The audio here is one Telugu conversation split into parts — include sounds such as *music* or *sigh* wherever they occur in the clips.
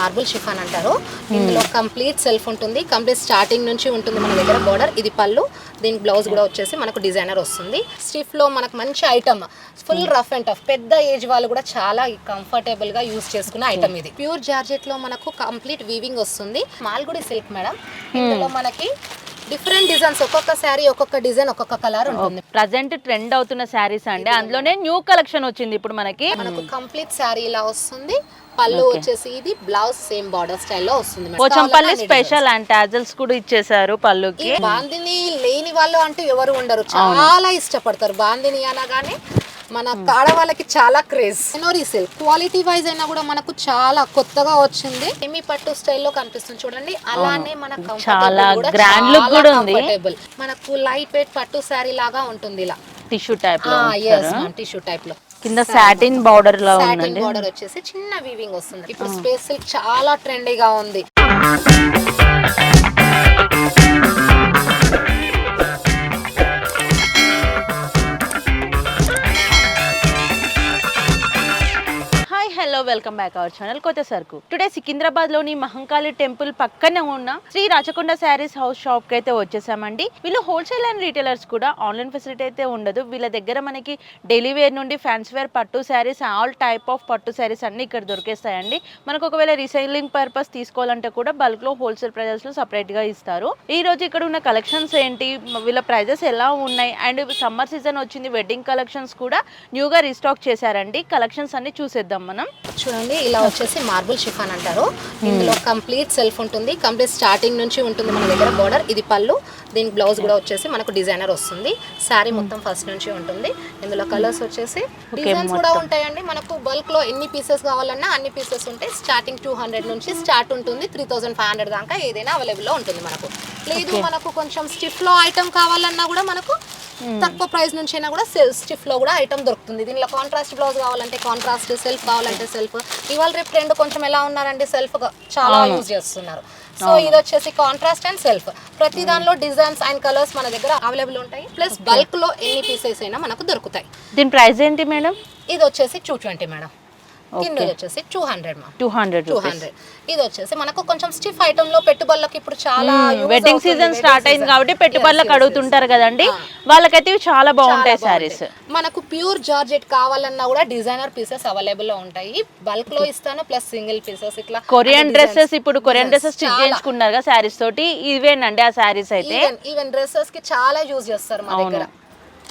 మార్బుల్ షిఫాన్ అంటారు. ఇందులో కంప్లీట్ సెల్ఫ్ ఉంటుంది. కంప్లీట్ స్టార్టింగ్ నుంచి ఉంటుంది మన దగ్గర బోర్డర్ ఇది పళ్ళు. దీనికి బ్లౌజ్ కూడా వచ్చేసి మనకు డిజైనర్ వస్తుంది. స్టిఫ్లో మనకు మంచి item full rough and tough పెద్ద ఏజ్ వాళ్ళు కూడా చాలా కంఫర్టబుల్గా యూస్ చేసుకునే ఐటమ్ ఇది. ప్యూర్ జార్జెట్లో మనకు కంప్లీట్ వీవింగ్ వస్తుంది. మాల్గుడి సిల్క్ మేడం ఇందులో మనకి డిఫరెంట్ డిజైన్స్ ఒక్కొక్క శారీ ఒక్కొక్క డిజైన్ ఒక్కొక్క కలర్ ఉంటుంది. ప్రజెంట్ ట్రెండ్ అవుతున్న శారీస్ అండి. అందులోనే న్యూ కలెక్షన్ వచ్చింది ఇప్పుడు మనకి. మనకు కంప్లీట్ శారీ ఇలా వస్తుంది. పళ్ళు వచ్చేసి ఇది బ్లౌజ్ సేమ్ బార్డర్ స్టైల్లో వస్తుంది. పోచంపల్లి స్పెషల్ అండ్ టాజల్స్ కూడా ఇచ్చేసారు పళ్ళుకి. బాందిని లేని వాళ్ళు అంటూ ఎవరు ఉండరు. చాలా ఇష్టపడతారు బాందిని అనగానే మన ఆడవాళ్ళకి చాలా క్రేజ్. ఎనోరీ సిల్క్ క్వాలిటీ వైజ్ అయినా కూడా మనకు చాలా కొత్తగా వచ్చింది. ఎమి పట్టు స్టైల్లో కనిపిస్తుంది చూడండి. అలానే మన చాలా grand look కూడా ఉంది. మనకు లైట్ వెయిట్ పట్టు శారీ లాగా ఉంటుంది ఇలా టిష్యూ టైప్లో టిష్యూ టైప్లో. కింద సాటిన్ బార్డర్లో ఉందండి. బార్డర్ వచ్చేసి చిన్న వీవింగ్ వస్తుంది. ఇప్పుడు స్పేస్ చాలా ట్రెండీగా ఉంది. Hello welcome back our channel కొత్త సరుకు. టుడే సికింద్రాబాద్లోని మహంకాళి టెంపుల్ పక్కనే ఉన్న శ్రీ రాచకొండ శారీస్ హౌస్ షాప్కి అయితే వచ్చేసామండి. వీళ్ళు హోల్సేల్ అండ్ రీటైలర్స్ కూడా ఆన్లైన్ ఫెసిలిటీ అయితే ఉండదు. వీళ్ళ దగ్గర మనకి డైలీ వేర్ నుండి ఫ్యాన్స్ వేర్ పట్టు శారీస్ ఆల్ టైప్ ఆఫ్ పట్టు శారీస్ అన్ని ఇక్కడ దొరికేస్తాయండి. మనకు ఒకవేళ రీసైలింగ్ పర్పస్ తీసుకోవాలంటే కూడా బల్క్లో హోల్సేల్ ప్రైజెస్లో సపరేట్గా ఇస్తారు. ఈ రోజు ఇక్కడ ఉన్న కలెక్షన్స్ ఏంటి? వీళ్ళ ప్రైజెస్ ఎలా ఉన్నాయి? అండ్ సమ్మర్ సీజన్ వచ్చింది వెడ్డింగ్ కలెక్షన్స్ కూడా న్యూగా రీస్టాక్ చేశారండి. కలెక్షన్స్ అన్ని చూసేద్దాం మనం. చూడండి ఇలా వచ్చేసి మార్బుల్ షిఫాన్ అంటారు. ఇందులో కంప్లీట్ సెల్ఫ్ ఉంటుంది. కంప్లీట్ స్టార్టింగ్ నుంచి ఉంటుంది మన దగ్గర బోర్డర్ ఇది పళ్ళు. దీనికి బ్లౌజ్ కూడా వచ్చేసి మనకు డిజైనర్ వస్తుంది. శారీ మొత్తం ఫస్ట్ నుంచి ఉంటుంది. ఇందులో కలర్స్ వచ్చేసి డిజైన్స్ కూడా ఉంటాయండి. మనకు బల్క్లో ఎన్ని పీసెస్ కావాలన్నా అన్ని పీసెస్ ఉంటాయి. స్టార్టింగ్ టూ హండ్రెడ్ నుంచి స్టార్ట్ ఉంటుంది. త్రీ థౌసండ్ ఫైవ్ హండ్రెడ్ దాకా ఏదైనా అవైలబుల్లో ఉంటుంది మనకు. లేదు మనకు కొంచెం స్టిఫ్లో ఐటమ్ కావాలన్నా కూడా మనకు తక్కువ ప్రైస్ నుంచి అయినా కూడా స్టిఫ్లో కూడా ఐటమ్ దొరుకుతుంది. దీనిలో కాంట్రాస్ట్ బ్లౌజ్ కావాలంటే కాంట్రాస్ట్ సెల్ఫ్ కావాలంటే సెల్ఫ్ ఇవాళ రేపు ట్రెండ్ కొంచెం ఎలా ఉన్నారంటే సెల్ఫ్ చాలా యూజ్ చేస్తున్నారు. సో ఇది వచ్చేసి కాంట్రాస్ట్ అండ్ సెల్ఫ్ ప్రతి దానిలో డిజైన్స్ అండ్ కలర్స్ మన దగ్గర అవైలబుల్ ఉంటాయి. ప్లస్ బల్క్లో ఎన్ని పీసెస్ అయినా మనకు దొరుకుతాయి. దీని ప్రైస్ ఏంటి మేడం ఇది వచ్చేసి టూ ట్వంటీ మేడం కింద వచ్చేసి టూ హండ్రెడ్ మా టూ హండ్రెడ్ టూ హండ్రెడ్ ఇది వచ్చేసి మనకు కొంచెం స్టిఫ్ ఐటమ్లో పెట్టుబడులకు ఇప్పుడు చాలా వెడ్డింగ్. సీజన్ స్టార్ట్ అయింది. కాబట్టి పెట్టుబడులకు. అడుగుతుంటారు కదండి ఆ. వాళ్ళకైతే చాలా బాగుంటాయి బాగుంటాయి. మనకు ప్యూర్ జార్జెట్ కావాలన్నా కూడా డిజైనర్ పీసెస్ అవైలబుల్లో ఉంటాయి బల్క్లో ఇస్తాను ప్లస్ సింగిల్ పీసెస్ ఇట్లా కొరియన్ డ్రెస్సెస్. ఇప్పుడు కొరియన్ డ్రెస్సెస్ స్టిచ్. చేయించుకున్నారు కదా శారీస్ తోటి ఇవేనండి ఆ శారీస్ అయితే ఈవెన్ ఈవెన్ డ్రెస్సెస్కి చాలా యూజ్ చేస్తారు మా దగ్గర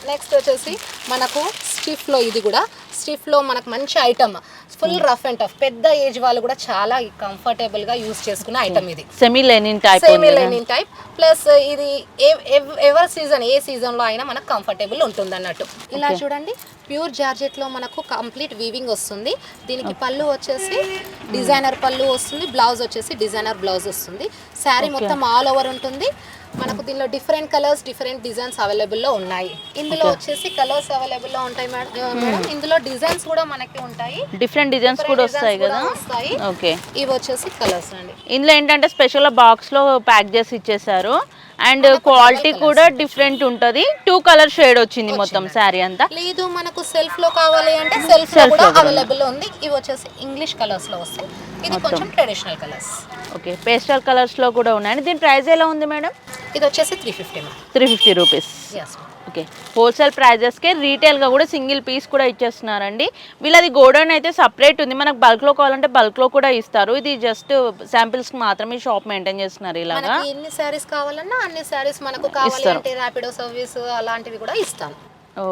నెక్స్ట్ వచ్చేసి మనకు స్టిఫ్లో ఇది కూడా స్టిఫ్లో మనకు మంచి item full rough and tough పెద్ద ఏజ్ వాళ్ళు కూడా చాలా కంఫర్టబుల్గా యూజ్ చేసుకునే ఐటమ్ ఇది. Semi linen type same linen type plus ఇది ఎవరి సీజన్ ఏ సీజన్లో అయినా మనకు కంఫర్టబుల్ ఉంటుంది అన్నట్టు ఇలా చూడండి. ప్యూర్ జార్జెట్లో మనకు కంప్లీట్ వీవింగ్ వస్తుంది. దీనికి పళ్ళు వచ్చేసి డిజైనర్ పళ్ళు వస్తుంది. బ్లౌజ్ వచ్చేసి డిజైనర్ బ్లౌజ్ వస్తుంది. శారీ మొత్తం ఆల్ ఓవర్ ఉంటుంది. మనకు దీనిలో డిఫరెంట్ కలర్స్ డిఫరెంట్ డిజైన్స్ అవైలబుల్లో ఉన్నాయి. ఇందులో వచ్చేసి కలర్స్ అవైలబుల్లో ఉంటాయి మేడం మేడం. ఇందులో డిజైన్స్ కూడా మనకి ఉంటాయి. డిఫరెంట్ డిజైన్స్ కూడా వస్తాయి కదా? వస్తాయి. ఓకే ఇవి వచ్చేసి కలర్స్ అండి. ఇందులో ఏంటంటే స్పెషల్ బాక్స్లో ప్యాక్ చేసి ఇచ్చేసారు అండ్ క్వాలిటీ కూడా డిఫరెంట్ ఉంటది. టూ కలర్ షేడ్ వచ్చింది మొత్తం శారీ అంతా. లేదు మనకు సెల్ఫ్లో కావాలి అంటే సెల్ఫ్లో కూడా అవైలబుల్ ఉంది. ఇవి వచ్చేసి ఇంగ్లీష్ కలర్స్లో వస్తాయి. ఇది కొంచెం ట్రెడిషనల్ కలర్స్ ఓకే పేస్టల్ కలర్స్లో కూడా ఉన్నాయి దీని ప్రైస్ ఎలా ఉంది మేడం ఇది వచ్చేసి three fifty three fifty rupees okay. Wholesale ప్రైజెస్కే రీటైల్గా కూడా సింగిల్ పీస్ కూడా ఇచ్చేస్తున్నారండి. వీళ్ళది గోడౌన్ అయితే సపరేట్ ఉంది. మనకు బల్క్లో కావాలంటే బల్క్లో కూడా ఇస్తారు. ఇది జస్ట్ శాంపిల్స్కి మాత్రమే షాప్ మెయింటైన్ చేస్తున్నారు ఇలాగా. ఎన్ని శారీస్ కావాలన్నా అన్ని శారీస్ మనకు కావాలి అంటే ర్యాపిడో సర్వీస్ అలాంటివి కూడా ఇస్తాను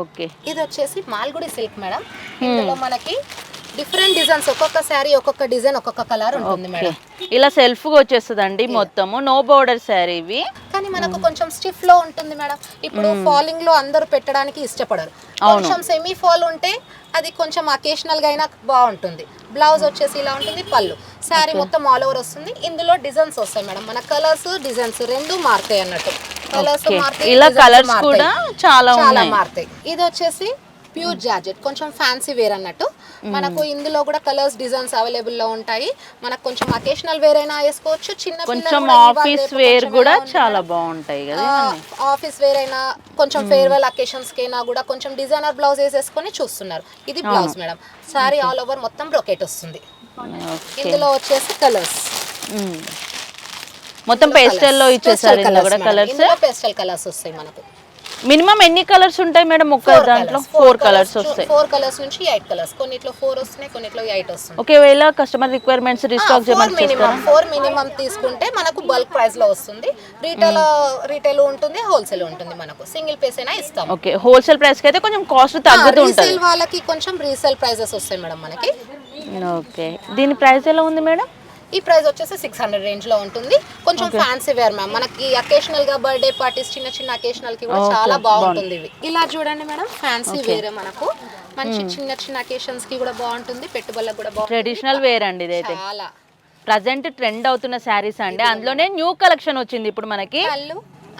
ఓకే. ఇది వచ్చేసి మాల్గుడి సిల్క్ మేడం. ఇందులో మనకి డిఫరెంట్ డిజైన్స్ ఒక్కొక్క శారీ ఒక్కొక్క డిజైన్ ఒక్కొక్క కలర్ ఉంటుంది మేడం ఇలా సెల్ఫ్గా వచ్చేస్తుందండి మొత్తము. నో బోర్డర్ శారీ ఇవి. కానీ మనకు కొంచెం స్టిఫ్లో ఉంటుంది మేడం ఇప్పుడు ఫాలింగ్లో అందరూ పెట్టడానికి ఇష్టపడరు. కొంచెం సెమీ ఫాల్ ఉంటే అది కొంచెం అకేషనల్గా అయినా బాగుంటుంది. బ్లౌజ్ వచ్చేసి ఇలా ఉంటుంది పళ్ళు. శారీ మొత్తం ఆల్ ఓవర్ వస్తుంది. ఇందులో డిజైన్స్ వస్తాయి మేడం మన కలర్స్ డిజైన్స్ రెండు మారుతాయి అన్నట్టు. కలర్స్. మారుతాయి ఇలా మారుతాయి. కూడా చాలా. మారుతాయి. ఇది వచ్చేసి ప్యూర్ జార్జెట్ కొంచెం ఫ్యాన్సీ వేర్ అన్నట్టు. మనకు ఇందులో కూడా కలర్స్ డిజైన్స్ అవైలబుల్లో ఉంటాయి. మనకు కొంచెం అకేషనల్ వేర్ అయినా వేసుకోవచ్చు చిన్న కొంచెం ఆఫీస్ వేర్ కూడా చాలా? బాగుంటాయి కదా ఆఫీస్ వేర్ అయినా కొంచెం ఫేర్వెల్ అకేషన్స్ కైనా కూడా కొంచెం డిజైనర్ బ్లౌజ్ వేసేసుకొని చూస్తున్నారు. ఇది blouse madam sari all over మొత్తం బ్రొకెట్ వస్తుంది. ఇందులో వచ్చేసి కలర్స్. మొత్తం పేస్టల్లో ఇచ్చేసారు ఇందులో కూడా కలర్స్ పేస్టల్ కలర్స్ వస్తాయి మనకు. మినిమం ఎన్ని కలర్స్ ఉంటాయి మేడం ఒక్క దాంట్లో? ఫోర్ కలర్స్ వస్తాయి. ఫోర్ కలర్స్ నుంచి ఎయిట్ కలర్స్ కొన్నిట్లో ఫోర్ వస్తున్నాయి కొన్నిట్లో ఎయిట్ వస్తుంది ఒకవేళ కస్టమర్ రిక్వైర్మెంట్స్ రీస్టాక్ చేయమని మినిమం ఫోర్ మినిమం తీసుకుంటే మనకు బల్క్ ప్రైస్లో వస్తుంది. రీటైల్ రీటైల్ ఉంటుంది హోల్సేల్ ఉంటుంది మనకు. సింగిల్ పీస్ అయినా ఇస్తాం. ఓకే హోల్సేల్ ప్రైస్కి అయితే కొంచెం కాస్ట్ తగ్గుతూ ఉంటుంది. రీసేల్ వాళ్ళకి కొంచెం రీసేల్ ప్రైజెస్ వస్తాయి మేడం మనకి. ఓకే దీని ప్రైస్ ఎలా ఉంది మేడం? ఈ ప్రైస్ వచ్చేసి సిక్స్ హండ్రెడ్ రేంజ్లో ఉంటుంది. కొంచెం ఫ్యాన్సీ వేర్ మ్యామ్ మనకి అకేషనల్గా బర్త్డే పార్టీస్ చిన్న చిన్న అకేషనల్కి కూడా చాలా బాగుంటుంది ఇవి. ఇలా చూడండి మేడం ఫ్యాన్సీ వేర్ మనకు. మంచి చిన్న చిన్న అకేషన్స్కి కూడా బాగుంటుంది. పెట్టుబడులకు కూడా బాగుంటుంది. ట్రెడిషనల్ వేర్ అండి ఇదైతే చాలా. ప్రజెంట్ ట్రెండ్ అవుతున్న శారీస్ అండి. అందులోనే న్యూ కలెక్షన్ వచ్చింది ఇప్పుడు మనకి.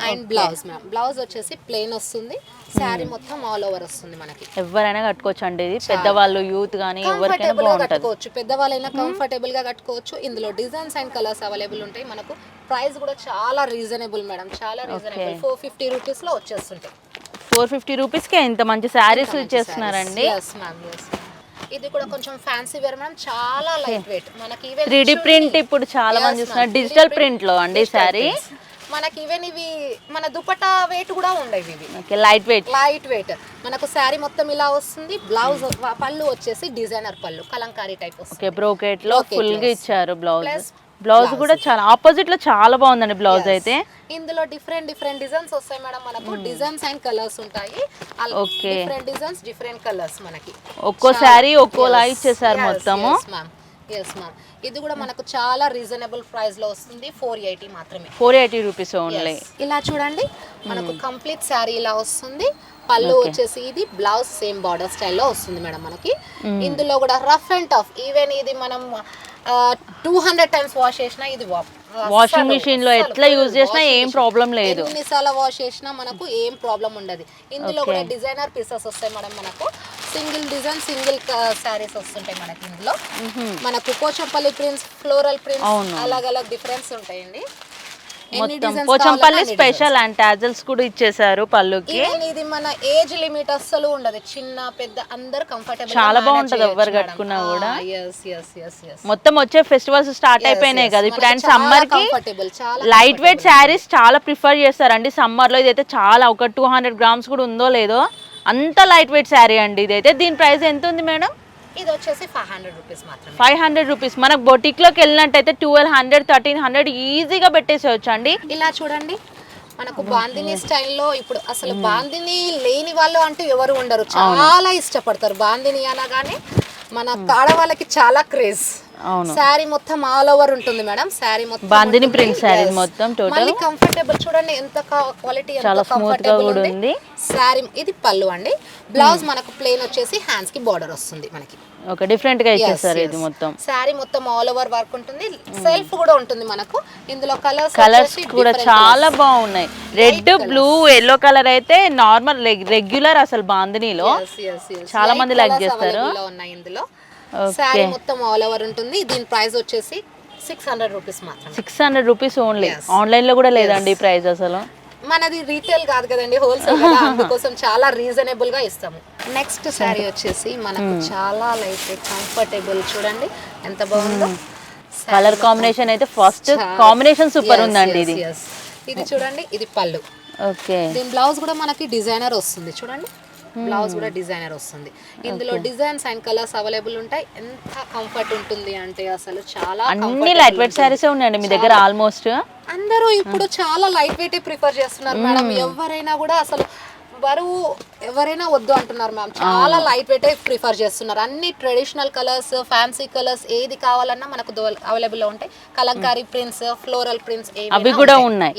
అండ్ బ్లౌజ్ మ్యామ్ బ్లౌజ్ వచ్చేసి ప్లెయిన్ వస్తుంది. శారీ మొత్తం ఆల్ ఓవర్ వస్తుంది మనకి. ఎవరైనా కట్టుకోవచ్చు అండి ఇది పెద్దవాళ్ళు యూత్ కానీ ఎవరికైనా కట్టుకోవచ్చు. పెద్దవాళ్ళైనా కంఫర్టబుల్గా కట్టుకోవచ్చు. ఇందులో డిజైన్స్ అండ్ కలర్స్ అవైలబుల్ ఉంటాయి. మనకు ప్రైస్ కూడా చాలా రీజనబుల్ మేడం చాలా రీజనబుల్ ఫోర్ ఫిఫ్టీ రూపీస్లో వచ్చేస్తుంటాయి. ఫోర్ ఫిఫ్టీ రూపీస్కి ఇంత మంచి శారీస్ ఇచ్చేస్తున్నారండి. ఇది కూడా కొంచెం ఫ్యాన్సీ వేర్ మేడం చాలా లైట్ వెయిట్ మనకి త్రీ డి ప్రింట్ ఇప్పుడు చాలా మంది చూస్తున్నారు. డిజిటల్ ప్రింట్లో అండి శారీ. మనకి ఈవెన్ ఇవి మన దుపట్టా వెయిట్ కూడా ఉండవు ఇవి. Okay light weight light weight మనకు శారీ మొత్తం ఇలా వస్తుంది బ్లౌజ్ పళ్ళు వచ్చేసి designer pallu Kalamkari type okay బ్రోకెట్లో ఫుల్గా. ఇచ్చారు బ్లౌజ్ బ్లౌజ్ కూడా చాలా ఆపోజిట్లో చాలా బాగుందండి బ్లౌజ్ అయితే. ఇందులో డిఫరెంట్ డిఫరెంట్ డిజైన్స్ వస్తాయి మేడం మనకు డిజైన్స్ అండ్ కలర్స్ ఉంటాయి. Okay. Different designs different colours మనకి. ఒక్కో శారీ ఒక్కోలా ఇచ్చేసారు మొత్తము. ఎస్ మ్యామ్ ఇది కూడా మనకు చాలా రీజనబుల్ ప్రైస్లో వస్తుంది. ఫోర్ ఎయిటీ మాత్రమే. ఫోర్ ఎయిటీ రూపీస్ ఓన్లీ ఇలా చూడండి. మనకు కంప్లీట్ శారీ ఇలా వస్తుంది. పళ్ళు వచ్చేసి ఇది బ్లౌజ్ సేమ్ బార్డర్ స్టైల్లో వస్తుంది మేడం మనకి. ఇందులో కూడా రఫ్ అండ్ టఫ్ ఈవెన్ ఇది మనం టూ హండ్రెడ్ టైమ్స్ వాష్ చేసినా ఇది వాషింగ్ మిషన్లో ఎట్లా యూజ్ చేసినా ఏం. ప్రాబ్లం లేదు. ఎన్నిసార్లు వాష్ చేసినా మనకు ఏం ప్రాబ్లం ఉండదు. ఇందులో కూడా డిజైనర్ పీసెస్ వస్తాయి మేడం మనకు. సింగిల్ డిజైన్ సింగిల్ శారీస్ వస్తుంటాయి మనకి ఇందులో. మనకు పోచంపల్లి ప్రింట్స్ ఫ్లోరల్ ప్రింట్స్ అలాగ్ అలాగ్ డిఫరెన్స్ ఉంటాయండి. మొత్తం పోచంపల్లి స్పెషల్ అండ్ టాజల్స్ కూడా ఇచ్చేసారు పళ్ళుకి. ఇది మన ఏజ్ లిమిట్ అస్సలు ఉండదు. చిన్న పెద్ద అందరు కంఫర్టబుల్ చాలా బాగుంటది ఎవరు కట్టుకున్నా కూడా. ఎస్ ఎస్ మొత్తం వచ్చే ఫెస్టివల్స్ స్టార్ట్ అయిపోయినాయి కదా. ఇప్పుడు అండ్ సమ్మర్కి లైట్ వెయిట్ శారీస్ చాలా ప్రిఫర్ చేస్తారండి. సమ్మర్లో ఇదైతే చాలా ఒక టూ హండ్రెడ్ గ్రామ్స్ కూడా ఉందో లేదో అంత లైట్ వెయిట్ శారీ అండి. ఇదైతే దీని ప్రైస్ ఎంత ఉంది మేడం ఇది వచ్చేసి ఫైవ్ హండ్రెడ్ రూపీస్ మాత్రమే. ఫైవ్ హండ్రెడ్ రూపీస్ మనకు బొటిక్లోకి వెళ్ళినట్టయితే ట్వెల్వ్ హండ్రెడ్ థర్టీన్ హండ్రెడ్ ఈజీగా పెట్టేసేయచ్చు అండి. ఇలా చూడండి. మనకు బాందిని స్టైల్లో ఇప్పుడు అసలు బాందిని లేని వాళ్ళు అంటూ ఎవరు ఉండరు. చాలా ఇష్టపడతారు బాందిని అనగానే. మన కాడ వాళ్ళకి చాలా క్రేజ్. శారీ మొత్తం ఆల్ ఓవర్ ఉంటుంది మేడం. శారీ మొత్తం బాందిని saree Yes. మొత్తం. మళ్ళీ కంఫర్టబుల్ చూడండి ఎంత క్వాలిటీ ఎంత చాలా గా కంఫర్టబుల్ కూడా ఉంది. శారీ ఇది పళ్ళు అండి. బ్లౌజ్ మనకు ప్లేన్ వచ్చేసి హ్యాండ్స్కి బార్డర్ వస్తుంది మనకి. ఒక డిఫరెంట్గా ఇచ్చేస్తారు ఇది మొత్తం. శారీ మొత్తం ఆల్ ఓవర్ వర్క్ ఉంటుంది. సెల్ఫ్ కూడా ఉంటుంది మనకు. ఇందులో కలర్స్ కలర్స్ కూడా చాలా బాగున్నాయి. రెడ్ బ్లూ ఎల్లో కలర్ అయితే నార్మల్ రెగ్యులర్ అసలు బాందినీలో. చాలా మంది like చేస్తారు. ఉన్నాయి ఇందులో. శారీ మొత్తం ఆల్ ఓవర్ ఉంటుంది. దీని ప్రైస్ వచ్చేసి సిక్స్ హండ్రెడ్ రూపీస్ మాత్రమే. సిక్స్ హండ్రెడ్ రూపీస్ ఓన్లీ ఆన్లైన్లో కూడా లేదండి ఈ ప్రైస్ అసలు? మనది రీటైల్ కాదు కదండి హోల్సేల్ కదా. *laughs* అందుకోసం చాలా రీజనబుల్గా ఇస్తాము. నెక్స్ట్ శారీ వచ్చేసి మనకు చాలా లైట్ కంఫర్టబుల్ చూడండి. ఎంత బాగుందో? కలర్ కాంబినేషన్ అయితే ఫస్ట్ కాంబినేషన్ సూపర్ ఉందండి ఇది. ఇది చూడండి ఇది పళ్ళు. ఓకే దీని బ్లౌజ్ కూడా మనకి డిజైనర్ వస్తుంది చూడండి. బ్లౌజ్ కూడా డిజైనర్ వస్తుంది. ఇందులో డిజైన్స్ అండ్ కలర్స్ అవైలబుల్ ఉంటాయి. ఎంత కంఫర్ట్ ఉంటుంది అంటే అసలు చాలా అన్ని లైట్ వెయిట్. శారీసే ఉన్నాయండి మీ దగ్గర ఆల్మోస్ట్ అందరూ ఇప్పుడు చాలా లైట్ వెయిట్ ప్రిఫర్ చేస్తున్నారు మేడం. ఎవరైనా కూడా అసలు బరువు ఎవరైనా వద్దు అంటున్నారు మ్యామ్. చాలా లైట్ వెయిట్ ప్రిఫర్ చేస్తున్నారు. అన్ని ట్రెడిషనల్ కలర్స్ ఫ్యాన్సీ కలర్స్ ఏది కావాలన్నా మనకు అవైలబుల్లో ఉంటాయి. కలంకారీ ప్రింట్స్ ఫ్లోరల్ ప్రింట్స్ అవి కూడా ఉన్నాయి.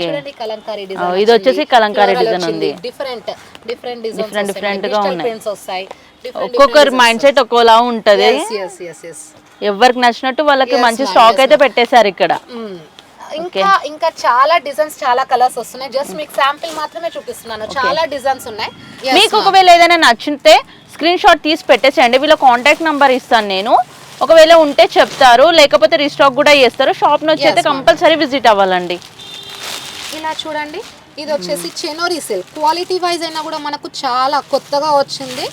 చూడండి కలంకారీ డిజైన్ ఇది వచ్చేసి కలంకారీ design ఉంది. డిఫరెంట్ డిఫరెంట్ డిజైన్స్ different గా ఉన్నాయి. ప్రింట్స్ వస్తాయి. ఒక్కొక్కరి మైండ్ సెట్ ఒక్కోలా ఉంటది. ఎవరికి నచ్చినట్టు వాళ్ళకి మంచి స్టాక్ అయితే పెట్టేశారు ఇక్కడ. ఇంకా ఇంకా చాలా డిజైన్స్ చాలా కలర్స్ వస్తున్నాయి. జస్ట్ మీకు శాంపిల్ మాత్రమే చూపిస్తున్నాను. చాలా డిజైన్స్ ఉన్నాయి. మీకు. ఒకవేళ ఏదైనా నచ్చితే స్క్రీన్ షాట్ తీసి పెట్టేసేయండి. వీళ్ళ కాంటాక్ట్ నంబర్ ఇస్తాను నేను. ఒకవేళ ఉంటే చెప్తారు. లేకపోతే రీస్టాక్ కూడా చేస్తారు. షాప్ నుంచి అయితే. కంపల్సరీ విజిట్ అవ్వాలండి. ఇలా చూడండి. ఇది వచ్చేసి చెనోరీ సిల్క్ క్వాలిటీ వైజ్ అయినా కూడా మనకు చాలా కొత్తగా వచ్చింది.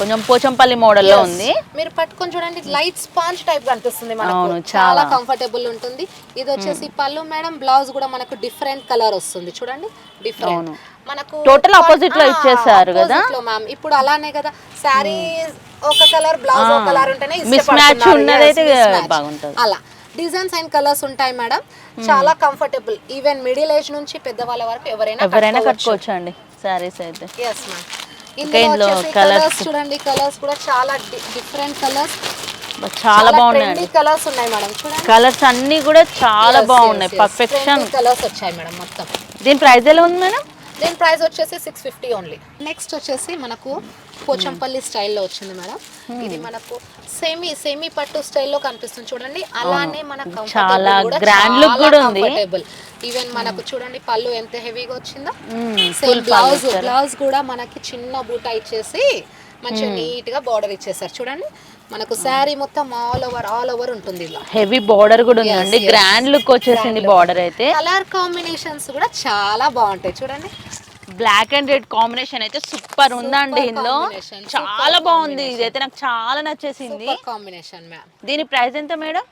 కొంచెం పోచంపల్లి మోడల్లో ఉంది. మీరు పట్టుకొని చూడండి లైట్ స్పాంజ్ టైప్ కనిపిస్తుంది మనకు. చాలా. కంఫర్టబుల్ ఉంటుంది. ఇది వచ్చేసి పళ్ళు మేడం బ్లౌజ్ కూడా మనకు డిఫరెంట్ కలర్ వస్తుంది. చూడండి డిఫరెంట్. మనకు Total opposite లో ఇచ్చేసారు కదా? మ్యామ్ ఇప్పుడు అలానే కదా శారీ ఒక కలర్ బ్లౌజ్ ఒక కలర్ ఉంటేనే Mismatch ఇష్టపడుతున్నారు. ఉన్నదైతే. బాగుంటది. అలా. డిజైన్స్ అండ్ కలర్స్ ఉంటాయి మేడం. చాలా కంఫర్టబుల్ ఈవెన్ మిడిల్ ఏజ్ నుంచి పెద్దవాళ్ళ వరకు ఎవరైనా ఎవరైనా కట్టుకోవచ్చు. అండి సారీస్ అయితే. ఎస్ మ్యామ్ ఇందులో. కలర్స్ చూడండి కలర్స్ కూడా చాలా డిఫరెంట్ కలర్స్ చాలా బాగున్నాయండి కలర్స్ ఉన్నాయి మేడం చూడండి. కలర్స్ అన్ని కూడా చాలా బాగున్నాయి. పర్ఫెక్షన్ కలర్స్ వచ్చాయి మేడం మొత్తం. దీని ప్రైస్ ఎలా ఉంది మేడం? దీని ప్రైస్ వచ్చేసి సిక్స్ ఫిఫ్టీ ఓన్లీ నెక్స్ట్ వచ్చేసి మనకు పోచంపల్లి స్టైల్లో వచ్చింది మేడం. ఇది మనకు సెమీ సెమీ పట్టు స్టైల్లో కనిపిస్తుంది చూడండి. అలానే మన చాలా grand look కూడా ఉంది. ఈవెన్ మనకు చూడండి పళ్ళు ఎంత హెవీగా వచ్చిందో. సేమ్ బ్లౌజ్ బ్లౌజ్ కూడా మనకి చిన్న బూటా ఇచ్చేసి మంచిగా నీట్గా బార్డర్ ఇచ్చేసారు. చూడండి మనకు శారీ మొత్తం ఆల్ ఓవర్ ఆల్ ఓవర్ ఉంటుంది ఇలా. హెవీ బార్డర్ కూడా ఉందండి. గ్రాండ్ లుక్ వచ్చేసింది బార్డర్ అయితే. కలర్ కాంబినేషన్స్ కూడా చాలా బాగుంటాయి. చూడండి. బ్లాక్ అండ్ రెడ్ కాంబినేషన్ అయితే సూపర్ ఉందండి ఇందులో. చాలా బాగుంది. ఇదైతే నాకు చాలా నచ్చేసింది. కాంబినేషన్ మ్యామ్ దీని ప్రైస్ ఎంత మేడం?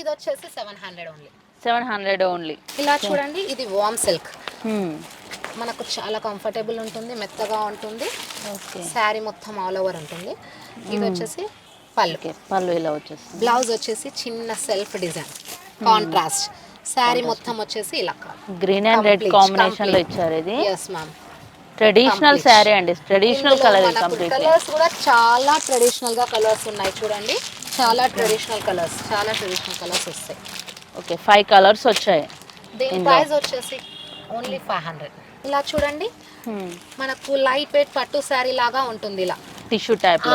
ఇది వచ్చేసి seven hundred only seven hundred only ఇలా చూడండి ఇది వామ్ సిల్క్ మనకు చాలా కంఫర్టబుల్ ఉంటుంది మెత్తగా ఉంటుంది. శారీ మొత్తం ఆల్ ఓవర్ ఉంటుంది. ఇది వచ్చేసి పళ్ళు. పళ్ళు ఇలా వచ్చేస్తుంది. బ్లౌజ్ వచ్చేసి చిన్న సెల్ఫ్ డిజైన్ కాంట్రాస్ట్ శారీ మొత్తం వచ్చేసి ఇలా గ్రీన్ అండ్ రెడ్ కాంబినేషన్లో ఇచ్చారు ఇది. ఎస్ మ్యామ్ ట్రెడిషనల్ శారీ అండి. ట్రెడిషనల్ కలర్ కలర్స్ కూడా చాలా ట్రెడిషనల్గా కలర్స్ ఉన్నాయి. చూడండి చాలా ట్రెడిషనల్ కలర్స్ చాలా ట్రెడిషనల్ కలర్స్ వస్తాయి. ఓకే ఫైవ్ కలర్స్ వచ్చాయి దీని ప్రైస్ వచ్చేసి ఓన్లీ ఫైవ్ హండ్రెడ్ ఇలా చూడండి మనకు లైట్ వెయిట్ పట్టు శారీ లాగా ఉంటుంది ఇలా. టిష్యూ టైప్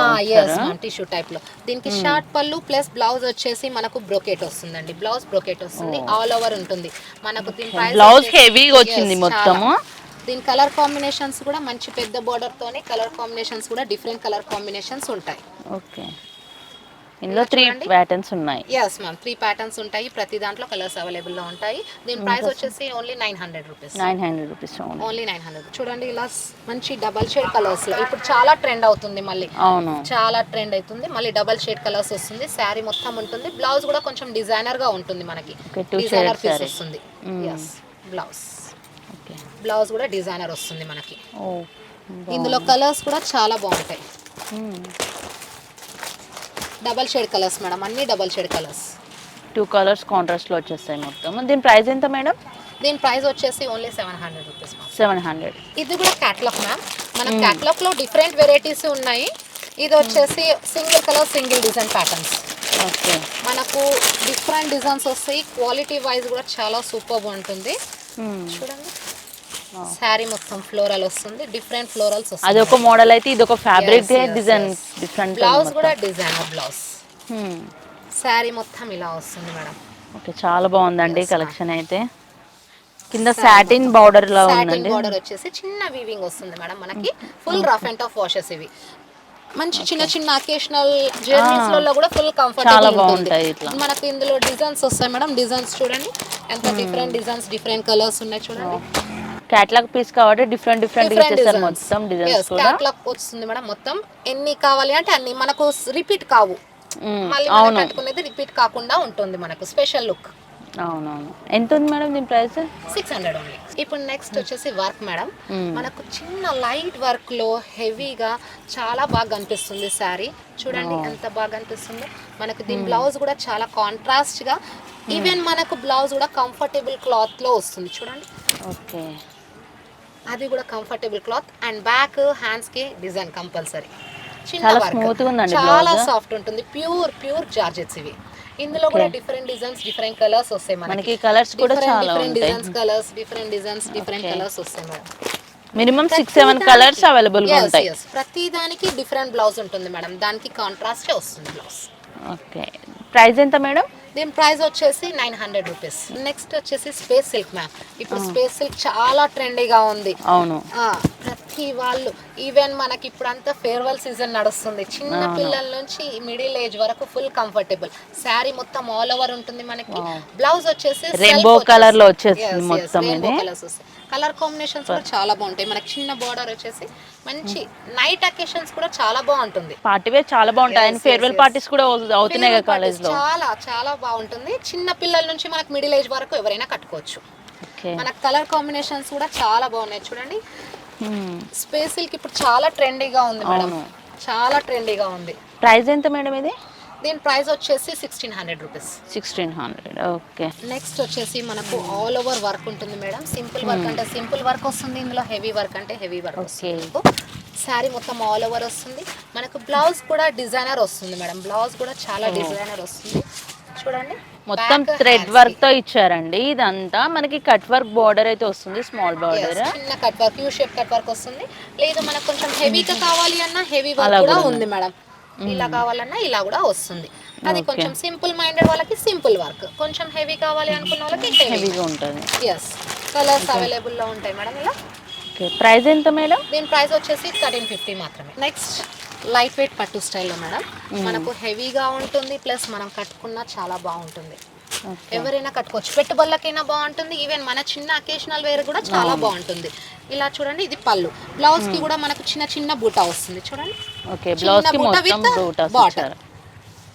టిష్యూ టైప్లో. దీనికి షార్ట్ పళ్ళు ప్లస్ బ్లౌజ్ వచ్చేసి మనకు బ్రోకెట్ వస్తుందండి. బ్లౌజ్ బ్రోకెట్ వస్తుంది. ఆల్ ఓవర్ ఉంటుంది. మనకు దీని బ్లౌజ్ హెవీగా వచ్చింది మొత్తము. దీని కలర్ కాంబినేషన్స్ కూడా మంచి పెద్ద border తోనే కలర్ కాంబినేషన్స్ కూడా డిఫరెంట్ కలర్ కాంబినేషన్స్ ఉంటాయి. ఓకే ఇందులో త్రీ ప్యాటర్న్స్ ఉన్నాయి. ఎస్ మ్యామ్ త్రీ ప్యాటర్న్స్ ఉంటాయి. ప్రతి దాంట్లో కలర్స్ అవైలబుల్లో ఉంటాయి. దీని ప్రైస్ వచ్చేసి only nine hundred rupees nine hundred rupees only nine hundred చూడండి ఇలా మంచి డబల్ షేడ్ కలర్స్లో. ఇప్పుడు చాలా ట్రెండ్ అవుతుంది మళ్ళీ. అవును. చాలా ట్రెండ్ అవుతుంది. మళ్ళీ డబల్ షేడ్ కలర్స్ వస్తుంది. శారీ మొత్తం ఉంటుంది. బ్లౌజ్ కూడా కొంచెం డిజైనర్గా ఉంటుంది మనకి. Designer piece. వస్తుంది. ఎస్ బ్లౌజ్ ఓకే బ్లౌజ్ కూడా డిజైనర్ వస్తుంది మనకి. ఓ ఇందులో కలర్స్ కూడా చాలా బాగుంటాయి. డబల్ షేడ్ కలర్స్ మేడం అన్ని double shade colours two colours కాంట్రాస్ట్లో వచ్చేస్తాయి మొత్తం. దీని ప్రైస్ ఎంత మేడం దీని ప్రైస్ వచ్చేసి only seven hundred rupees seven hundred ఇది కూడా క్యాట్లాగ్ మ్యామ్ మన క్యాట్లాగ్లో డిఫరెంట్ వెరైటీస్ ఉన్నాయి. ఇది వచ్చేసి single colour single design patterns okay మనకు డిఫరెంట్ డిజైన్స్ వస్తాయి. క్వాలిటీ వైజ్ కూడా చాలా సూపర్ ఉంటుంది. చూడండి. శారీ మొత్తం ఫ్లోరల్ వస్తుంది డిఫరెంట్ ఫ్లోరల్స్ అది వస్తుంది. ఒక మోడల్ అయితే ఇది ఒక ఫ్యాబ్రిక్ డిజైన్. డిఫరెంట్ బ్లౌజ్ కూడా డిజైనర్ బ్లౌజ్ శారీ మొత్తం ఇలా వస్తుంది మేడం. ఓకే చాలా బాగుందండి కలెక్షన్ అయితే. కింద సాటిన్ బార్డర్ లా సాటిన్ ఉందండి. బార్డర్ వచ్చేసి చిన్న వీవింగ్ వస్తుంది మేడం మనకి. Full rough and tough washes ఇవి. మంచి చిన్న చిన్న అకేషనల్ జర్నీస్లలో కూడా ఫుల్ కంఫర్టబుల్ ఉంటుంది. మనకు ఇందులో డిజైన్స్ వస్తాయి మేడం. డిజైన్స్ చూడండి. ఎంత డిఫరెంట్ డిజైన్స్ డిఫరెంట్ కలర్స్ ఉన్నాయి చూడండి. క్యాట్లాగ్ పీస్ కాబట్టి డిఫరెంట్ డిఫరెంట్ ఇచ్చేసారు మొత్తం డిజైన్స్ కూడా. క్యాట్లాగ్ వస్తుంది మేడం మొత్తం. ఎన్ని కావాలి అంటే అన్ని. మనకు రిపీట్ కావు. మళ్ళీ కట్టుకునేది రిపీట్ కాకుండా ఉంటుంది మనకు. స్పెషల్ లుక్ అవునవును. ఎంత ఉంది మేడం దీని ప్రైస్ సిక్స్ హండ్రెడ్ ఓన్లీ ఇప్పుడు నెక్స్ట్ వచ్చేసి వర్క్ మేడం. మనకు చిన్న లైట్ వర్క్లో హెవీగా చాలా బాగా కనిపిస్తుంది శారీ చూడండి ఎంత బాగా కనిపిస్తుందో మనకు దీని బ్లౌజ్ కూడా చాలా కాంట్రాస్ట్గా ఈవెన్ మనకు బ్లౌజ్ కూడా కంఫర్టబుల్ క్లాత్లో వస్తుంది. చూడండి. ఓకే. అది కూడా కంఫర్టబుల్ క్లాత్ అండ్ బ్యాక్ హ్యాండ్స్కి డిజైన్ కంపల్సరీ చాలా ఉందండి. సాఫ్ట్ ఉంటుంది. ప్యూర్ ప్యూర్ జార్జెట్స్ ఇవి. ఇందులో కూడా డిఫరెంట్ డిజైన్స్ డిఫరెంట్ కలర్స్ వస్తాయి మనకి. కలర్స్ కూడా చాలా ఉంటాయి. Designs colours different designs different colours వస్తాయి madam minimum six seven colours అవైలబుల్గా ఉంటాయి. ప్రతి దానికి డిఫరెంట్ బ్లౌజ్ ఉంటుంది మేడం దానికి కాంట్రాస్టే వస్తుంది బ్లౌజ్ ఓకే ప్రైస్ ఎంత మేడం దీని ప్రైస్ వచ్చేసి నైన్ హండ్రెడ్ రూపీస్. నెక్స్ట్ వచ్చేసి స్పేస్ సిల్క్ మ్యామ్. ఇప్పుడు స్పేస్ సిల్క్ చాలా ట్రెండీగా ఉంది. అవును. ప్రతి వాళ్ళు ఈవెన్ మనకి ఇప్పుడు అంతా ఫేర్వెల్ సీజన్ నడుస్తుంది. చిన్న పిల్లల నుంచి మిడిల్ ఏజ్ వరకు ఫుల్ కంఫర్టబుల్. శారీ మొత్తం ఆల్ ఓవర్ ఉంటుంది మనకి. బ్లౌజ్ వచ్చేసి Rainbow colour లో వచ్చేస్తుంది మొత్తం ఇది. కలర్స్ వస్తాయి. కలర్ కాంబినేషన్స్ కూడా చాలా బాగుంటాయి. మనకి చిన్న బార్డర్ వచ్చేసి మంచి నైట్ అకేషన్స్ కూడా చాలా బాగుంటుంది. పార్టీ వేర్ చాలా బాగుంటాయి. అండ్ ఫేర్వెల్ పార్టీస్ కూడా అవు- అవుతున్నాయి కదా కాలేజ్లో. చాలా చాలా బాగుంటుంది. చిన్న పిల్లల నుంచి మనకు మిడిల్ ఏజ్ వరకు ఎవరైనా కట్టుకోవచ్చు. మనకు కలర్ కాంబినేషన్స్ కూడా చాలా బాగున్నాయి. చూడండి. స్పేస్ సిల్క్ ఇప్పుడు చాలా ట్రెండీగా ఉంది మేడం. చాలా ట్రెండీగా ఉంది. ప్రైస్ ఎంత మేడం ఇది? దీని ప్రైస్ వచ్చేసి sixteen hundred rupees sixteen hundred okay next వచ్చేసి మనకు ఆల్ ఓవర్ వర్క్ ఉంటుంది మేడం. సింపుల్ వర్క్ అంటే సింపుల్ వర్క్ వస్తుంది ఇందులో హెవీ వర్క్ అంటే హెవీ వర్క్ వస్తుంది. శారీ మొత్తం ఆల్ ఓవర్ వస్తుంది. మనకు బ్లౌజ్ కూడా డిజైనర్ వస్తుంది మేడం. బ్లౌజ్ కూడా చాలా డిజైనర్ వస్తుంది. చూడండి. మొత్తం థ్రెడ్ వర్క్. తో ఇచ్చారండి. ఇదంతా మనకి కట్ వర్క్ బార్డర్ అయితే వస్తుంది స్మాల్ బార్డర్ చిన్న cut work U shape cut work వస్తుంది. లేదు మనకు కొంచెం హెవీగా కావాలి అన్నా హెవీ వర్క్ కూడా ఉంది. మేడం. ఇలా కావాలన్నా ఇలా కూడా వస్తుంది. అది. కొంచెం సింపుల్ మైండెడ్ వాళ్ళకి సింపుల్ వర్క్. కొంచెం హెవీ కావాలి అనుకున్న వాళ్ళకి హెవీ. హెవీగా ఉంటుంది. ఎస్ కలర్స్ అవైలబుల్లో ఉంటాయి మేడం ఇలా. ప్రైస్ ఎంత మేడం? దీని ప్రైస్ వచ్చేసి థర్టీన్ ఫిఫ్టీ మాత్రమే. నెక్స్ట్ లైట్ వెయిట్ పట్టు స్టైల్లో మేడం. మనకు హెవీగా ఉంటుంది ప్లస్ మనం కట్టుకున్నా చాలా బాగుంటుంది. ఎవరైనా కట్టుకోవచ్చు. పెట్టుబడులకైనా బాగుంటుంది. ఈవెన్ మన చిన్న అకేషనల్ వేర్ కూడా చాలా బాగుంటుంది. ఇలా చూడండి ఇది పళ్ళు. బ్లౌజ్కి కూడా మనకు చిన్న చిన్న బూటా వస్తుంది. చూడండి. ఓకే బ్లౌజ్కి మొత్తం. ఇచ్చారు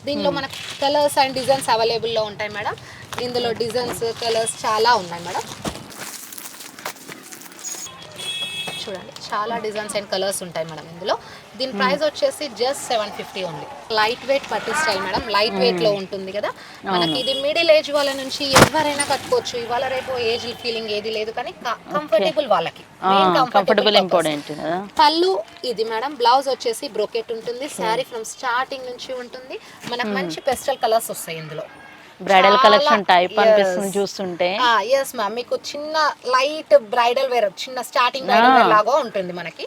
దీనిలో మనకు కలర్స్ అండ్ డిజైన్స్ అవైలబుల్లో ఉంటాయి మేడం. ఇందులో డిజైన్స్ కలర్స్ చాలా ఉన్నాయి మేడం. చూడండి. చాలా డిజైన్స్ అండ్ కలర్స్ ఉంటాయి మేడం ఇందులో. దీని ప్రైస్ వచ్చేసి జస్ట్ సెవెన్ ఫిఫ్టీ ఉంది లైట్ వెయిట్ పట్టు స్టైల్ మేడం. లైట్ వెయిట్లో ఉంటుంది కదా. మనకి ఇది మిడిల్ ఏజ్ వాళ్ళ నుంచి ఎవరైనా కట్టుకోవచ్చు. ఇవాళ రేపు ఏజ్ ఫీలింగ్ ఏది లేదు కానీ కంఫర్టబుల్ వాళ్ళకి. Comfortable comfortable. ఇంపార్టెంట్ పళ్ళు ఇది మేడం. బ్లౌజ్ వచ్చేసి బ్రోకెట్ ఉంటుంది. శారీ ఫ్రమ్ స్టార్టింగ్ నుంచి ఉంటుంది. మనకు మంచి పెస్టల్ కలర్స్ వస్తాయి ఇందులో. Bridal collection type. అనిపిస్తుంది చూస్తుంటే. ఎస్ మ్యామ్ మీకు చిన్న లైట్ బ్రైడల్ వేర్ చిన్న స్టార్టింగ్ బ్రైడల్ వేర్ లాగా ఉంటుంది మనకి.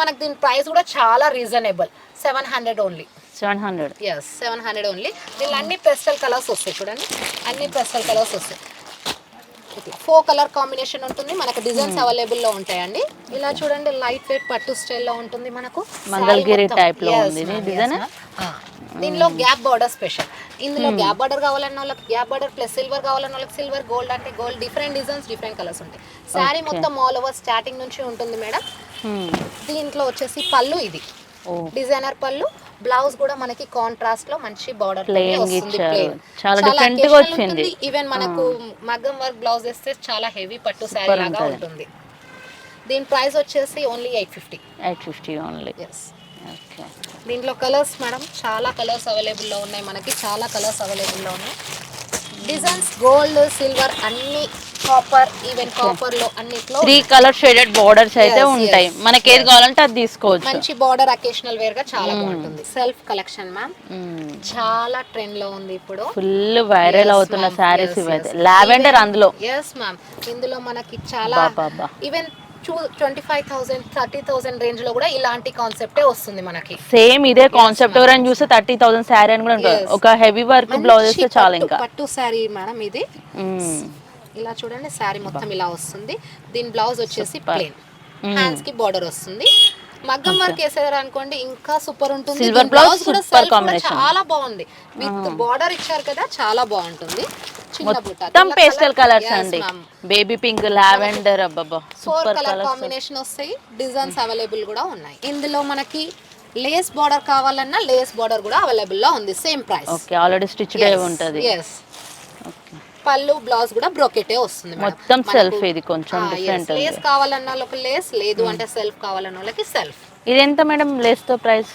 మనకి దీని ప్రైస్ కూడా చాలా reasonable. Seven hundred only. Seven hundred. Yes seven hundred only. దీనిలో అన్ని పెస్టల్ కలర్స్ వస్తాయి చూడండి. అన్ని పెస్టల్ కలర్స్ వస్తాయి. ఇట్లా ఫోర్ కలర్ కాంబినేషన్ ఉంటుంది. మనకు డిజైన్స్ అవైలబుల్లో ఉంటాయండి. ఇలా చూడండి లైట్ వెయిట్ పట్టు స్టైల్లో ఉంటుంది మనకు. మంగళగిరి type లో ఉంది ఇది దీనిలో గ్యాప్ బార్డర్ స్పెషల్. ఇందులో గ్యాప్ బార్డర్ కావాలన్న వాళ్ళకి గ్యాప్ బార్డర్ ప్లస్ సిల్వర్ కావాలన్న వాళ్ళకి సిల్వర్ గోల్డ్ అంటే gold different designs different colours ఉంటాయి. శారీ. మొత్తం ఆల్ ఓవర్ స్టార్టింగ్ నుంచి ఉంటుంది మేడం. దీంట్లో వచ్చేసి పళ్ళు ఇది. డిజైనర్ పళ్ళు బ్లౌజ్ కూడా మనకి కాంట్రాస్ట్లో మంచి బార్డర్. చాలా గా వచ్చింది. ఈవెన్ మనకు మగ్గం వర్క్ బ్లౌజ్ వేస్తే చాలా హెవీ పట్టు శారీ లాగా ఉంటది. ఉంటుంది. దీని ప్రైస్ వచ్చేసి only eight fifty eight fifty only yes okay దీంట్లో కలర్స్ మేడం చాలా కలర్స్ అవైలబుల్లో ఉన్నాయి మనకి చాలా కలర్స్ అవైలబుల్లో ఉన్నాయి. డిజైన్స్ గోల్డ్ సిల్వర్ అన్ని కాపర్ ఈవెన్ కాపర్లో అన్నిట్లో త్రీ కలర్ షేడెడ్ బార్డర్స్ అయితే ఉంటాయి. మనకి ఏది కావాలంటే అది తీసుకోవచ్చు. మంచి బార్డర్ అకేషనల్ వేర్గా చాలా బాగుంటుంది. సెల్ఫ్ కలెక్షన్ మ్యామ్ చాలా ట్రెండ్లో ఉంది ఇప్పుడు. ఫుల్ వైరల్ అవుతున్న శారీస్ ఇవైతే. లావెండర్ అందులో. ఎస్ మ్యామ్ ఇందులో మనకి చాలా బాబా even twenty five thousand thirty thousand రేంజ్లో కూడా ఇలాంటి కాన్సెప్టే వస్తుంది మనకి. సేమ్ ఇదే కాన్సెప్ట్ ఎవరైనా చూస్తే థర్టీ థౌసండ్ శారీ అని కూడా ఉంటుంది. ఒక హెవీ వర్క్ బ్లౌజ్ మంచి వేస్తే చాలా ఇంకా. పట్టు శారీ మేడం ఇది. మ్మ్. ఇలా చూడండి శారీ మొత్తం ఇలా వస్తుంది. దీని బ్లౌజ్ వచ్చేసి. ప్లేన్ హ్యాండ్స్కి బార్డర్ వస్తుంది. మగ్గం వర్క్ వేసారు అనుకోండి ఇంకా సూపర్ ఉంటుంది. Blouse, blouse కూడా. చాలా బాగుంది. విత్ బార్డర్ ఇచ్చారు కదా చాలా బాగుంటుంది. మొత్తం పేస్టల్ కలర్స్ అండి. బేబీ పింక్ లావెండర్ అబ్బబ్బా. ఫోర్ సూపర్ కలర్ కాంబినేషన్ వస్తాయి. డిజైన్స్ అవైలబుల్ కూడా ఉన్నాయి. ఇందులో మనకి లేస్ బార్డర్ కావాలన్నా లేస్ బార్డర్ కూడా అవైలబుల్లో ఉంది. Same price okay already stitched అయి ఉంటది. ఎస్ పళ్ళు బ్లౌజ్ కూడా బ్రొకెటే వస్తుంది. మొత్తం self ఇది కొంచెం ఉంది. లేస్ కావాలన్న వాళ్ళకి లేస్ లేదు అంటే సెల్ఫ్ కావాలన్న వాళ్ళకి సెల్ఫ్ ఇది ఎంత మేడం లేస్తో ప్రైస్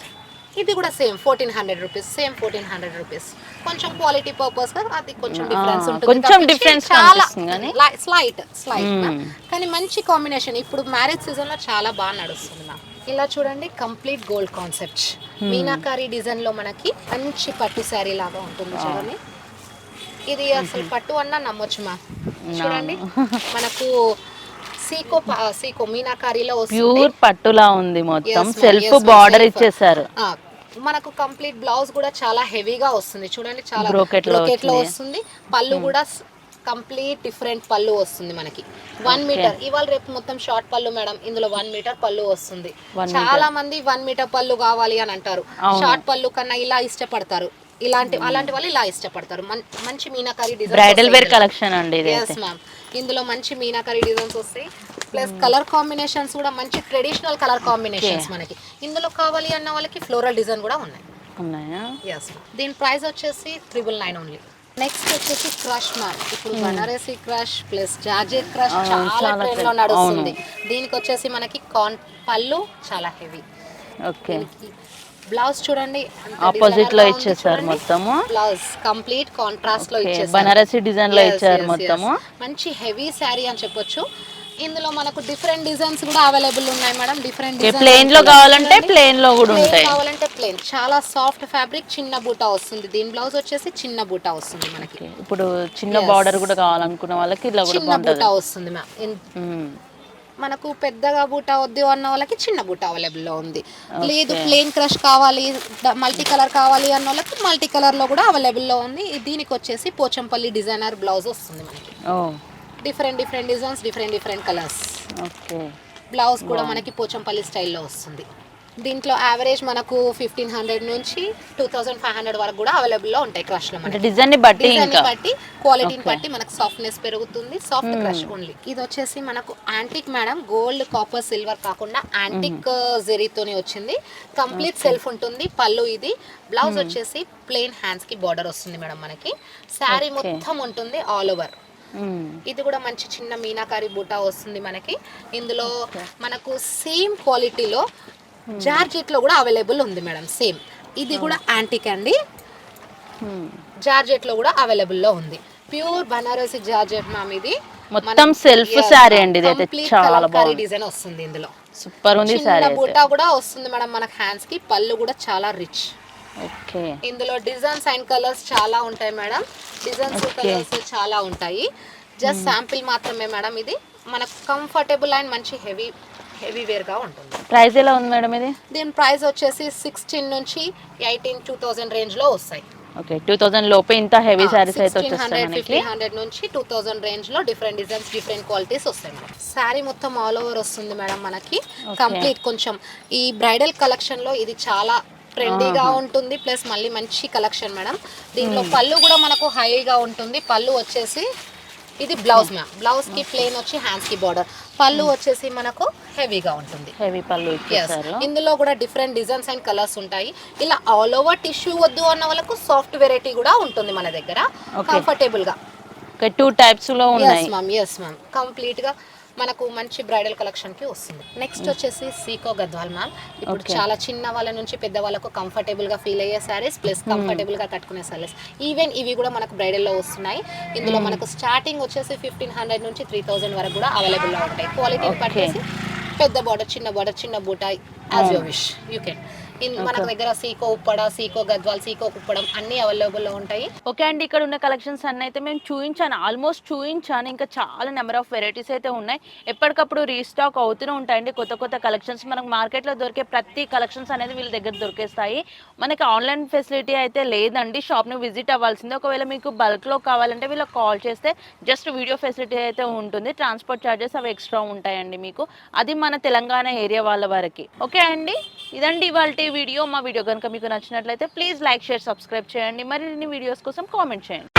ఇది కూడా same fourteen hundred rupees same fourteen hundred rupees కొంచెం క్వాలిటీ పర్పస్గా అది కొంచెం డిఫరెన్స్ ఉంటుంది కొంచెం difference చాలా. Slight slight hmm. కానీ మంచి కాంబినేషన్ ఇప్పుడు మ్యారేజ్ సీజన్లో చాలా బాగా నడుస్తుంది ఇలా చూడండి కంప్లీట్ గోల్డ్ కాన్సెప్ట్ మీనాకారి డిజైన్లో మనకి మంచి పట్టు శారీ లాగా ఉంటుంది చూడండి. ఇది అసలు పట్టు అన్నా నమ్మొచ్చు మ్యామ్ చూడండి మనకు సీకో సీకో మీనాకారిలో ప్యూర్ పట్టులా ఉంది మొత్తం. సెల్ఫ్. బార్డర్. ఇచ్చేసారు మనకు కంప్లీట్ బ్లౌజ్ కూడా చాలా హెవీగా వస్తుంది. చూడండి చాలా Brocade లో. వస్తుంది. పళ్ళు కూడా కంప్లీట్ డిఫరెంట్ పళ్ళు వస్తుంది మనకి. One metre. ఇవాళ రేపు మొత్తం షార్ట్ పళ్ళు మేడం ఇందులో వన్ మీటర్ పళ్ళు వస్తుంది. చాలా మంది వన్ మీటర్ పళ్ళు కావాలి అని అంటారు. షార్ట్ పళ్ళు కన్నా ఇలా ఇష్టపడతారు. ఇలాంటి అలాంటి వాళ్ళు ఇలా ఇష్టపడతారు. మంచి meenakari design bridal wear collection అండి ఇందులో మంచి మీనాకారి డిజైన్స్ వస్తాయి. ప్లస్ కలర్ కాంబినేషన్స్ కూడా మంచి ట్రెడిషనల్ కలర్ కాంబినేషన్స్ మనకి. ఇందులో కావాలి అన్న వాళ్ళకి ఫ్లోరల్ డిజైన్ కూడా ఉన్నాయి. ఉన్నాయా? దీని ప్రైస్ వచ్చేసి త్రిబుల్ నైన్ ఓన్లీ. నెక్స్ట్ వచ్చేసి క్రష్ మ్యామ్ ఇప్పుడు Banarasi crush plus georgette crush చాలా Hmm. ట్రెండ్లో. నడుస్తుంది. దీనికి వచ్చేసి మనకి కాన్ పళ్ళు చాలా హెవీ ఓకే. బ్లౌజ్ చూడండి ఆపోజిట్లో ఇచ్చేసారు మొత్తము. బ్లౌజ్ కంప్లీట్ కాంట్రాస్ట్లో ఇచ్చేసారు. బనారసి డిజైన్లో ఇచ్చారు మొత్తము. మంచి హెవీ శారీ అని చెప్పొచ్చు. ఇందులో మనకు డిఫరెంట్ డిజైన్స్ కూడా అవైలబుల్ ఉన్నాయి మేడం డిఫరెంట్ ప్లేన్లో కావాలంటే ప్లేన్లో కూడా ఉంటాయి. కావాలంటే ప్లేన్ చాలా సాఫ్ట్ ఫ్యాబ్రిక్ చిన్న బూటా వస్తుంది. దీని బ్లౌజ్ వచ్చేసి చిన్న బూటా వస్తుంది మనకి. ఇప్పుడు చిన్న బార్డర్ కూడా కావాలనుకున్న వాళ్ళకి ఇలా కూడా చిన్న బూటా వస్తుంది మ్యామ్ మ్మ్. మనకు పెద్దగా బూటా వద్దు అన్న వాళ్ళకి చిన్న బూటా అవైలబుల్లో ఉంది. లేదు ప్లేన్ క్రష్ కావాలి మల్టీ కలర్ కావాలి అన్న వాళ్ళకి మల్టీ కలర్లో కూడా అవైలబుల్లో ఉంది. దీనికి వచ్చేసి పోచంపల్లి డిజైనర్ బ్లౌజ్ వస్తుంది మనకి. Different different designs different different colours okay blouse కూడా మనకి పోచంపల్లి స్టైల్లో వస్తుంది. దీంట్లో యావరేజ్ మనకు ఫిఫ్టీన్ హండ్రెడ్ నుంచి టూ థౌసండ్ ఫైవ్ హండ్రెడ్ వరకు కూడా అవైలబుల్లో ఉంటాయి క్రష్లో అంటే మనకి డిజైన్ బట్టి బట్టి క్వాలిటీని బట్టి మనకు సాఫ్ట్నెస్ పెరుగుతుంది. సాఫ్ట్ క్రష్ ఓన్లీ ఇది వచ్చేసి మనకు antique madam gold copper silver కాకుండా యాంటిక్ జెరీతోని వచ్చింది. కంప్లీట్ సెల్ఫ్ ఉంటుంది. పళ్ళు ఇది. బ్లౌజ్ వచ్చేసి ప్లెయిన్ హ్యాండ్స్కి బార్డర్ వస్తుంది మేడం మనకి. శారీ మొత్తం ఉంటుంది ఆల్ ఓవర్. ఇది కూడా మంచి చిన్న మీనాకారి బూటా వస్తుంది మనకి. ఇందులో మనకు సేమ్ క్వాలిటీలో జార్జెట్లో కూడా అవైలబుల్ ఉంది మేడం సేమ్. ఇది కూడా యాంటిక్ అండి. మ్మ్. జార్జెట్లో కూడా అవైలబుల్లో ఉంది. ప్యూర్ బనారసి జార్జెట్ మ్యామ్ ఇది. మొత్తం సెల్ఫ్ శారీ అండి ఇది అయితే చాలా బాగుంది. డిజైన్ వస్తుంది ఇందులో. సూపర్ ఉంది అయితే. బూటా కూడా వస్తుంది మేడం మనకు హ్యాండ్స్కి. పళ్ళు కూడా చాలా రిచ్ ఓకే. ఇందులో డిజైన్స్ అండ్ కలర్స్ చాలా ఉంటాయి మేడం. డిజైన్స్ కలర్స్ చాలా ఉంటాయి. జస్ట్ శాంపిల్ మాత్రమే మేడం ఇది. మనకు కంఫర్టబుల్ అండ్ మంచి హెవీ హెవీ వేర్గా ఉంటుంది. ప్రైస్ ఎలా ఉంది మేడం ఇది? దీని ప్రైస్ వచ్చేసి సిక్స్టీన్ నుంచి ఎయిటీన్ టూ థౌసండ్ రేంజ్లో వస్తాయి. ఓకే. టూ థౌజండ్ లోపే ఇంత హెవీ శారీస్ అయితే వచ్చేస్తాయి హండ్రెడ్ నుంచి టూ థౌసండ్ రేంజ్లో డిఫరెంట్ డిజైన్స్ డిఫరెంట్ క్వాలిటీస్ వస్తాయి శారీ మొత్తం ఆల్ ఓవర్ వస్తుంది మేడం మనకి. కంప్లీట్ కొంచెం ఈ బ్రైడల్ కలెక్షన్లో ఇది చాలా ట్రెండీగా ఉంటుంది ప్లస్ మళ్ళీ మంచి కలెక్షన్ మేడం దీంట్లో పళ్ళు కూడా మనకు హైగా ఉంటుంది. పళ్ళు వచ్చేసి ఇది బ్లౌజ్ మ్యామ్ బ్లౌజ్కి ప్లేన్ వచ్చి హ్యాండ్స్కి బార్డర్ పళ్ళు వచ్చేసి మనకు హెవీగా ఉంటుంది. హెవీ పళ్ళు ఇందులో కూడా డిఫరెంట్ డిజైన్స్ అండ్ కలర్స్ ఉంటాయి. ఇలా ఆల్ ఓవర్ టిష్యూ వద్దు అన్న వాళ్ళకు సాఫ్ట్ వెరైటీ కూడా ఉంటుంది మన దగ్గర. కంఫర్టబుల్గా. టూ టైప్స్లో ఉన్నాయి. ఎస్ మ్యామ్ ఎస్ మ్యామ్ కంప్లీట్గా మనకు మంచి బ్రైడల్ కలెక్షన్కి వస్తుంది. నెక్స్ట్ వచ్చేసి సీకో గద్వాల్ మ్యామ్ ఇప్పుడు. చాలా చిన్న వాళ్ళ నుంచి పెద్ద వాళ్ళకు కంఫర్టబుల్గా ఫీల్ అయ్యే సారీస్ ప్లస్ కంఫర్టబుల్గా కట్టుకునే సారీస్ ఈవెన్ ఇవి కూడా మనకు బ్రైడల్లో వస్తున్నాయి. ఇందులో మనకు స్టార్టింగ్ వచ్చేసి ఫిఫ్టీన్ హండ్రెడ్ నుంచి త్రీ థౌసండ్ వరకు కూడా అవైలబుల్లో ఉంటాయి క్వాలిటీని Okay. పట్టేసి పెద్ద బార్డర్ చిన్న బార్డర్ చిన్న బూట as you wish you can మనకు దగ్గర సీకో ఉప్పడ సీకో గద్వాల్ సీకో కుప్పడం అన్ని అవైలబుల్లో ఉంటాయి. ఓకే అండి ఇక్కడ ఉన్న కలెక్షన్స్ అన్ని అయితే మేము చూపించాను ఆల్మోస్ట్ చూపించాను ఇంకా చాలా నెంబర్ ఆఫ్ వెరైటీస్ అయితే ఉన్నాయి. ఎప్పటికప్పుడు రీస్టాక్ అవుతూనే ఉంటాయండి. కొత్త కొత్త కలెక్షన్స్ మనకు మార్కెట్లో దొరికే ప్రతి కలెక్షన్స్ అనేది వీళ్ళ దగ్గర దొరికేస్తాయి. మనకి ఆన్లైన్ ఫెసిలిటీ అయితే లేదండి. షాప్ని విజిట్ అవ్వాల్సిందే. ఒకవేళ మీకు బల్క్లో కావాలంటే వీళ్ళకి కాల్ చేస్తే జస్ట్ వీడియో ఫెసిలిటీ అయితే ఉంటుంది. ట్రాన్స్పోర్ట్ ఛార్జెస్ అవి ఎక్స్ట్రా ఉంటాయండి మీకు. అది మన తెలంగాణ ఏరియా వాళ్ళ వరకు. ఓకే అండి? ఇదండి ఇవాళ వీడియో. మా వీడియో కనుక మీకు నచ్చినట్లయితే ప్లీజ్ లైక్ షేర్ సబ్స్క్రైబ్ చేయండి. మరిన్ని వీడియోస్ కోసం కామెంట్ చేయండి.